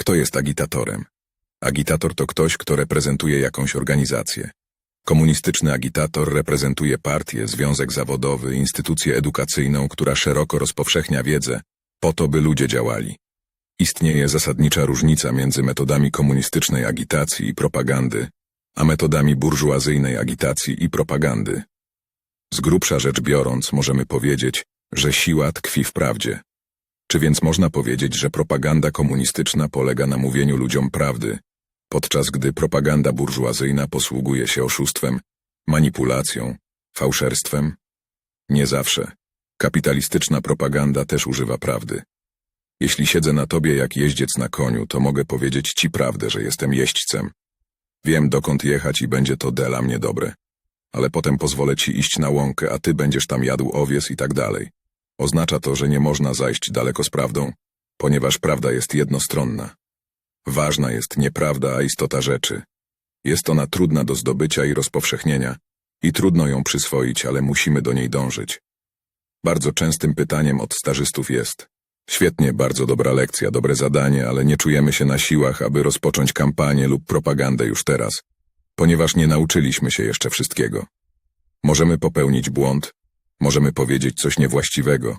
Kto jest agitatorem? Agitator to ktoś, kto reprezentuje jakąś organizację. Komunistyczny agitator reprezentuje partię, związek zawodowy, instytucję edukacyjną, która szeroko rozpowszechnia wiedzę, po to, by ludzie działali. Istnieje zasadnicza różnica między metodami komunistycznej agitacji i propagandy, a metodami burżuazyjnej agitacji i propagandy. Z grubsza rzecz biorąc, możemy powiedzieć, że siła tkwi w prawdzie. Czy więc można powiedzieć, że propaganda komunistyczna polega na mówieniu ludziom prawdy, podczas gdy propaganda burżuazyjna posługuje się oszustwem, manipulacją, fałszerstwem? Nie zawsze. Kapitalistyczna propaganda też używa prawdy. Jeśli siedzę na tobie jak jeździec na koniu, to mogę powiedzieć ci prawdę, że jestem jeźdźcem. Wiem, dokąd jechać i będzie to dla mnie dobre. Ale potem pozwolę ci iść na łąkę, a ty będziesz tam jadł owies i tak dalej. Oznacza to, że nie można zajść daleko z prawdą, ponieważ prawda jest jednostronna. Ważna jest nieprawda, a istota rzeczy. Jest ona trudna do zdobycia i rozpowszechnienia i trudno ją przyswoić, ale musimy do niej dążyć. Bardzo częstym pytaniem od stażystów jest Świetnie, bardzo dobra lekcja, dobre zadanie, ale nie czujemy się na siłach, aby rozpocząć kampanię lub propagandę już teraz, ponieważ nie nauczyliśmy się jeszcze wszystkiego. Możemy popełnić błąd, możemy powiedzieć coś niewłaściwego,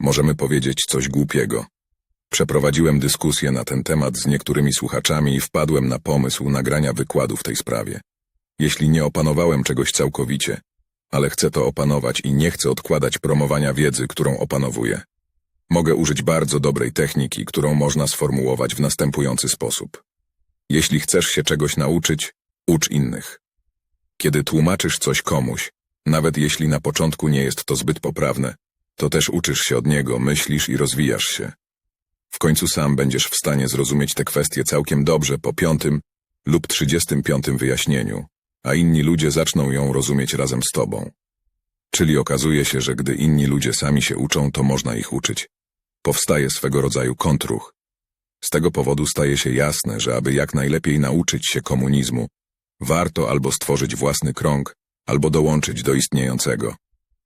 możemy powiedzieć coś głupiego. Przeprowadziłem dyskusję na ten temat z niektórymi słuchaczami i wpadłem na pomysł nagrania wykładu w tej sprawie. Jeśli nie opanowałem czegoś całkowicie, ale chcę to opanować i nie chcę odkładać promowania wiedzy, którą opanowuję. Mogę użyć bardzo dobrej techniki, którą można sformułować w następujący sposób. Jeśli chcesz się czegoś nauczyć, ucz innych. Kiedy tłumaczysz coś komuś, nawet jeśli na początku nie jest to zbyt poprawne, to też uczysz się od niego, myślisz i rozwijasz się. W końcu sam będziesz w stanie zrozumieć te kwestie całkiem dobrze po piątym lub trzydziestym piątym wyjaśnieniu, a inni ludzie zaczną ją rozumieć razem z tobą. Czyli okazuje się, że gdy inni ludzie sami się uczą, to można ich uczyć. Powstaje swego rodzaju kontruch. Z tego powodu staje się jasne, że aby jak najlepiej nauczyć się komunizmu, warto albo stworzyć własny krąg, albo dołączyć do istniejącego.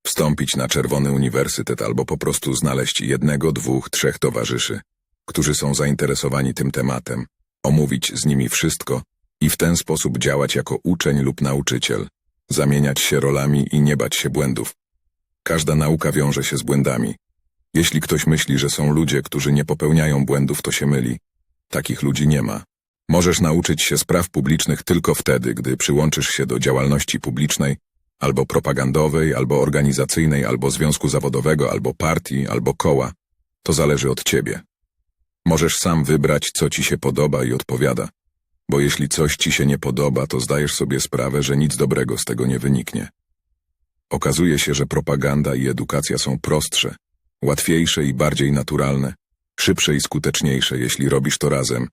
Wstąpić na Czerwony Uniwersytet albo po prostu znaleźć jednego, dwóch, trzech towarzyszy, którzy są zainteresowani tym tematem, omówić z nimi wszystko i w ten sposób działać jako uczeń lub nauczyciel, zamieniać się rolami i nie bać się błędów. Każda nauka wiąże się z błędami. Jeśli ktoś myśli, że są ludzie, którzy nie popełniają błędów, to się myli. Takich ludzi nie ma. Możesz nauczyć się spraw publicznych tylko wtedy, gdy przyłączysz się do działalności publicznej, albo propagandowej, albo organizacyjnej, albo związku zawodowego, albo partii, albo koła. To zależy od ciebie. Możesz sam wybrać, co ci się podoba i odpowiada. Bo jeśli coś ci się nie podoba, to zdajesz sobie sprawę, że nic dobrego z tego nie wyniknie. Okazuje się, że propaganda i edukacja są prostsze, łatwiejsze i bardziej naturalne, szybsze i skuteczniejsze, jeśli robisz to razem,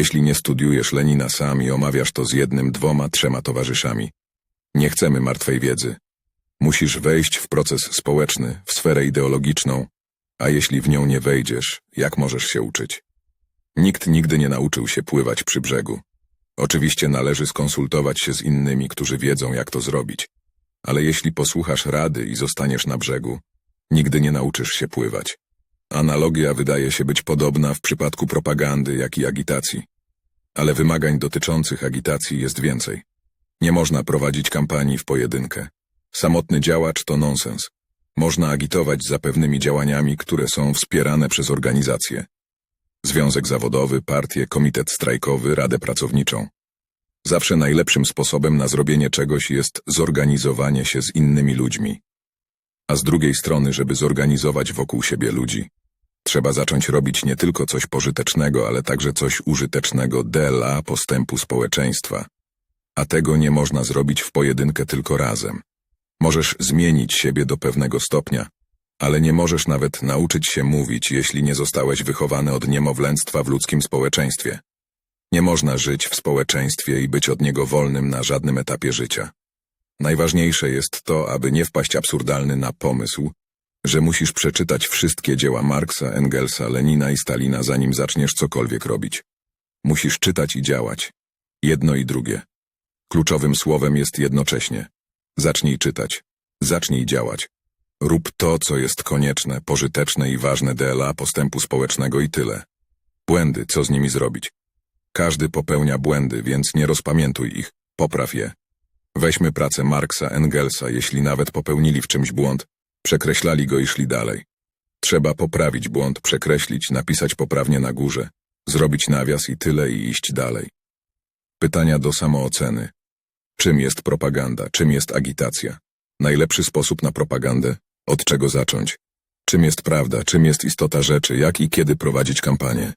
jeśli nie studiujesz Lenina sam i omawiasz to z jednym, dwoma, trzema towarzyszami. Nie chcemy martwej wiedzy. Musisz wejść w proces społeczny, w sferę ideologiczną, a jeśli w nią nie wejdziesz, jak możesz się uczyć? Nikt nigdy nie nauczył się pływać przy brzegu. Oczywiście należy skonsultować się z innymi, którzy wiedzą, jak to zrobić. Ale jeśli posłuchasz rady i zostaniesz na brzegu, nigdy nie nauczysz się pływać. Analogia wydaje się być podobna w przypadku propagandy, jak i agitacji. Ale wymagań dotyczących agitacji jest więcej. Nie można prowadzić kampanii w pojedynkę. Samotny działacz to nonsens. Można agitować za pewnymi działaniami, które są wspierane przez organizacje. Związek zawodowy, partię, komitet strajkowy, radę pracowniczą. Zawsze najlepszym sposobem na zrobienie czegoś jest zorganizowanie się z innymi ludźmi. A z drugiej strony, żeby zorganizować wokół siebie ludzi, trzeba zacząć robić nie tylko coś pożytecznego, ale także coś użytecznego dla postępu społeczeństwa. A tego nie można zrobić w pojedynkę tylko razem. Możesz zmienić siebie do pewnego stopnia, ale nie możesz nawet nauczyć się mówić, jeśli nie zostałeś wychowany od niemowlęctwa w ludzkim społeczeństwie. Nie można żyć w społeczeństwie i być od niego wolnym na żadnym etapie życia. Najważniejsze jest to, aby nie wpaść absurdalny na pomysł, że musisz przeczytać wszystkie dzieła Marksa, Engelsa, Lenina i Stalina, zanim zaczniesz cokolwiek robić. Musisz czytać i działać. Jedno i drugie. Kluczowym słowem jest jednocześnie. Zacznij czytać. Zacznij działać. Rób to, co jest konieczne, pożyteczne i ważne dla postępu społecznego i tyle. Błędy, co z nimi zrobić? Każdy popełnia błędy, więc nie rozpamiętuj ich, popraw je. Weźmy pracę Marksa, Engelsa, jeśli nawet popełnili w czymś błąd, przekreślali go i szli dalej. Trzeba poprawić błąd, przekreślić, napisać poprawnie na górze, zrobić nawias i tyle i iść dalej. Pytania do samooceny. Czym jest propaganda? Czym jest agitacja? Najlepszy sposób na propagandę? Od czego zacząć? Czym jest prawda? Czym jest istota rzeczy? Jak i kiedy prowadzić kampanię?